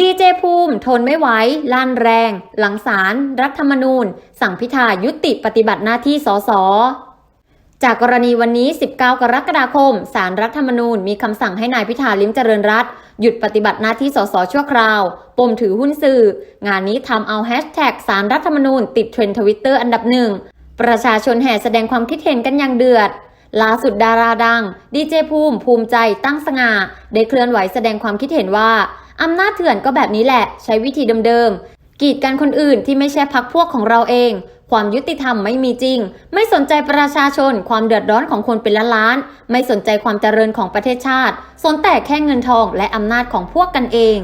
ดีเจภูมิทนไม่ไหวลั่นแรง หลังศาลรัฐธรรมนูญ สั่งพิธายุติปฏิบัติหน้าที่สสจากกรณีวันนี้ 19 กรกฎาคม สารรัฐธรรมนูญมีคำสั่งให้นายพิธาลิ้มเจริญรัตหยุดปฏิบัติหน้าที่สสชั่วคราว ปมถือหุ้นสื่อ งานนี้ทำเอาแฮชแท็กสารรัฐธรรมนูญติดเทรนด์ทวิตเตอร์อันดับหนึ่ง ประชาชนแห่แสดงความคิดเห็นกันอย่างเดือดล่าสุดดาราดัง ดีเจภูมิภูมิใจตั้งสง่า ได้เคลื่อนไหวแสดงความคิดเห็นว่า อำนาจเถื่อนก็แบบนี้แหละ ใช้วิธีเดิมๆ กีดกันคนอื่นที่ไม่ใช่พักพวกของเราเอง ความยุติธรรมไม่มีจริง ไม่สนใจประชาชน ความเดือดร้อนของคนเป็นล้านๆไม่สนใจความเจริญของประเทศชาติ สนแต่แค่เงินทองและอำนาจของพวกกันเอง